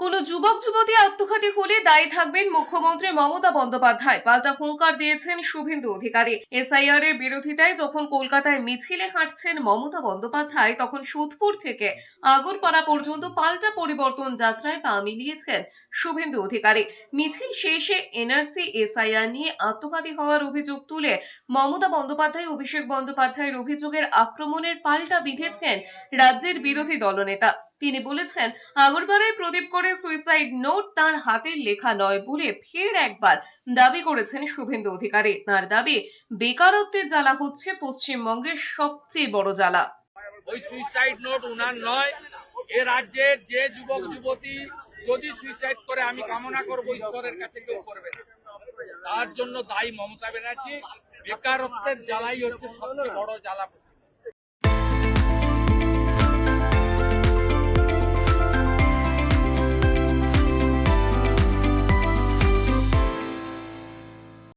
কোন যুবক, যুবতী আত্মঘাতী হলে দায়ী থাকবেন মুখ্যমন্ত্রী মমতা বন্দ্যোপাধ্যায়। পাল্টা হুঙ্কার দিয়েছেন শুভেন্দু অধিকারী। এসআইআর এর বিরোধিতায় যখন কলকাতায় মিছিলে হাঁটছেন মমতা বন্দ্যোপাধ্যায়, তখন সোদপুর থেকে আগরপাড়া পর্যন্ত পাল্টা পরিবর্তন যাত্রায় পা মিলিয়েছেন শুভেন্দু অধিকারী। মিছিল শেষে এনআরসি এসআইআর নিয়ে আত্মঘাতী হওয়ার অভিযোগ তুলে মমতা বন্দ্যোপাধ্যায় অভিষেক বন্দ্যোপাধ্যায়ের অভিযোগের আক্রমণের পাল্টা বিঁধেছেন রাজ্যের বিরোধী দলনেতা। তিনি বলেছেন আগরপাড়ায় প্রদীপ করে সুইসাইড নোট তার হাতের লেখা নয় বলে ফের একবার দাবি করেছেন শুভেন্দু অধিকারী। তার দাবি, বেকারত্বের জ্বালা হচ্ছে পশ্চিমবঙ্গের সবচেয়ে বড় জ্বালা। ওই সুইসাইড নোট উনার নয়, এ রাজ্যের যে যুবক, যুবতী যদি সুইসাইড করে, আমি কামনা করব ঈশ্বরের কাছে কেউ করবে না। তার জন্য দায়ী মমতা ব্যানার্জি, বেকারত্বের জ্বালাই হচ্ছে সবচেয়ে বড় জ্বালা।